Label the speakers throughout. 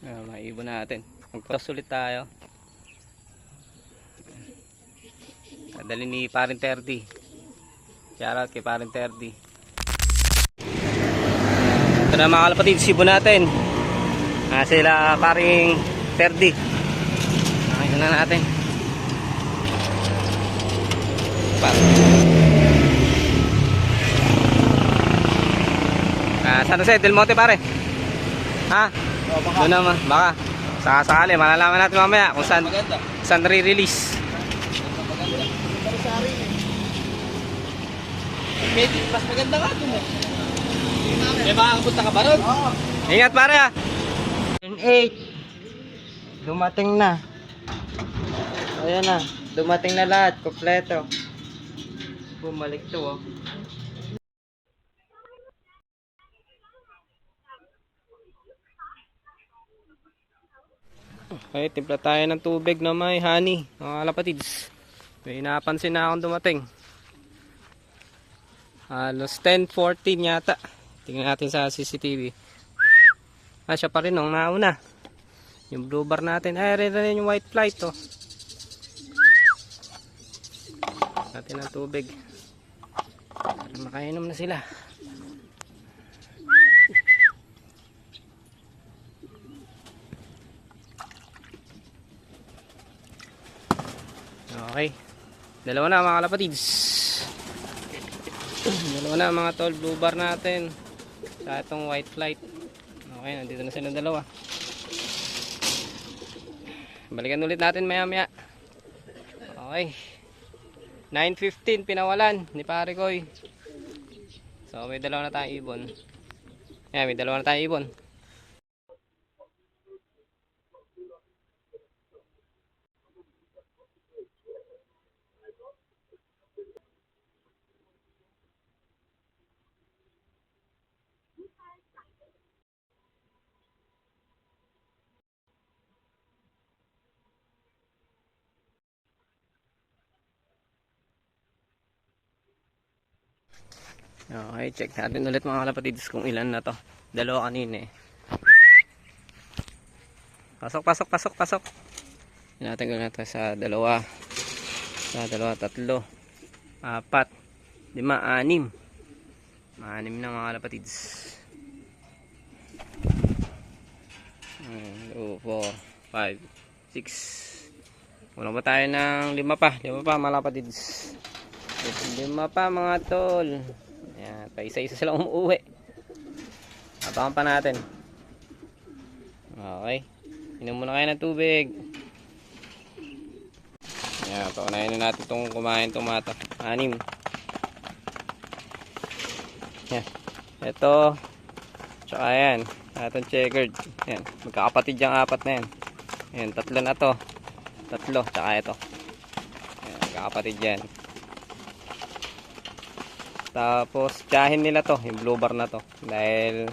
Speaker 1: Uh, maibon natin. Magpas ulit tayo. Dali ni Parin 30. Shoutout kay Parin 30. Ito na mga kalapatid, sibon natin. Ah, sila paring 30. Nakita na natin. Pa. Ah, San Jose, Del Monte pare. Ha? Doon naman, baka. Sakali, malalaman natin mamaya kung saan,
Speaker 2: Maganda.
Speaker 1: saan re-release.
Speaker 2: Medyo mas maganda nga dun eh. May makakapunta ka ba ron? Oo.
Speaker 1: Ingat pare ah.
Speaker 3: 8 dumating na ayan na dumating na lahat kompleto bumalik to oh
Speaker 1: Okay, timpla tayo ng tubig na may honey, mga kalapatids. May napansin na akong dumating. Halos 10.14 yata. Tingnan natin sa CCTV. Ah, siya pa rin nung nauna. Yung blue bar natin. Ay, rin rin yung white flight to. Natin ng tubig. Makainom na sila. Okay. Dalawa na mga kalapatids. Dalawa na mga tol blue bar natin. Sa itong white flight. Okay, nandito na sila dalawa. Balikan ulit natin maya maya. Okay. 9.15 pinawalan ni pare Koy. So may dalawa na tayong ibon. Ayan, may dalawa na tayong ibon. Okay, check natin ulit mga kalapatids kung ilan na to. Dalawa kanina eh. Pasok, pasok, pasok, pasok. Natin ko na to sa dalawa. Sa dalawa, tatlo. Apat. Lima, anim. Anim na mga kalapatids. 2, 4, 5, 6. Wala ba tayo ng lima pa? Lima pa mga kalapatids. Lima pa mga tol. Ayan, pa isa-isa sila umuwi. Abangan pa natin. Okay. Inom muna kayo ng tubig. Ayan, paunahin na natin itong kumain itong mata. Anim. Ayan. Ito. Tsaka ayan. Atong checkered. Ayan. Magkakapatid yung apat na yan. Ayan, tatlo na to. Tatlo. Tsaka ito. Ayan, magkakapatid yan. Tapos, tiyahin nila to, yung blue bar na to. Dahil,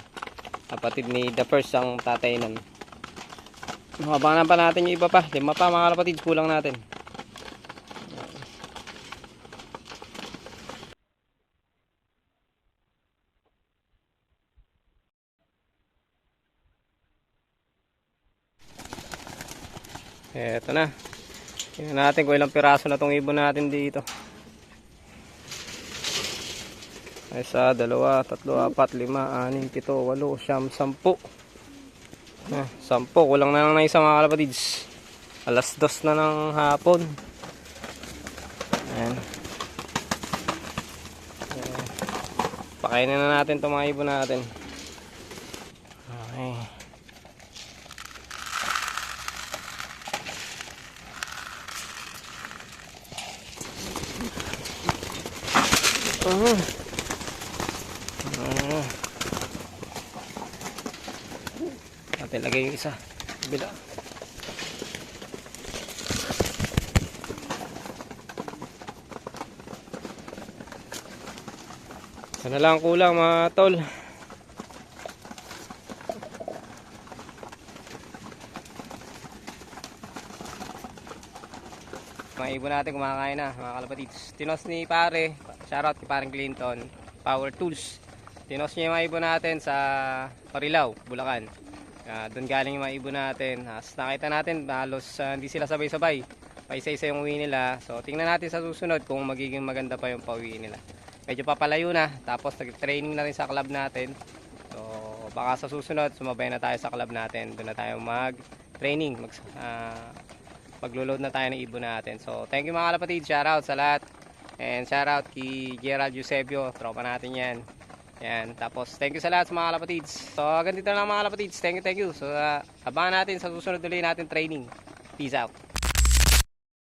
Speaker 1: kapatid ni the first ang tatay nun. Mabangan pa natin yung iba pa. Lima pa mga kapatid, kulang natin. Eto na. Tingnan natin kung ilang piraso na tong ibon natin dito. Isa, dalawa, tatlo, apat, lima, anim, pito, walo, siyam, sampu. Ah, sampu, kulang na lang na isa mga kalapatids. Alas dos na ng hapon. Ayan. Pakainin na natin itong mga ibon natin. Okay. Uh-huh. Natin lagay yung isa. Bila. Sana lang kulang mga tol. Mga ibon natin kumakain na mga kalapatids. Tinos ni pare, shoutout kay parang Clinton, Power Tools. Tinos niya yung mga ibon natin sa Parilaw, Bulacan. Ah, doon galing yung mga ibon natin. As nakita natin, halos ah, hindi sila sabay-sabay. Paisa-isa yung uwi nila. So, tingnan natin sa susunod kung magiging maganda pa yung pauwi nila. Medyo papalayo na. Tapos, nag-training na rin sa club natin. So, baka sa susunod, sumabay na tayo sa club natin. Doon na tayo mag-training. Mag, ah, maglo-load na tayo ng ibon natin. So, thank you mga kalapatid. Shoutout sa lahat. And shoutout kay Gerald Eusebio. Tropa natin yan. Yan. Tapos, thank you sa lahat sa mga kalapatids. So, ganito na lang mga kalapatids. Thank you, thank you. So, uh, abangan natin sa susunod ulit natin training. Peace out.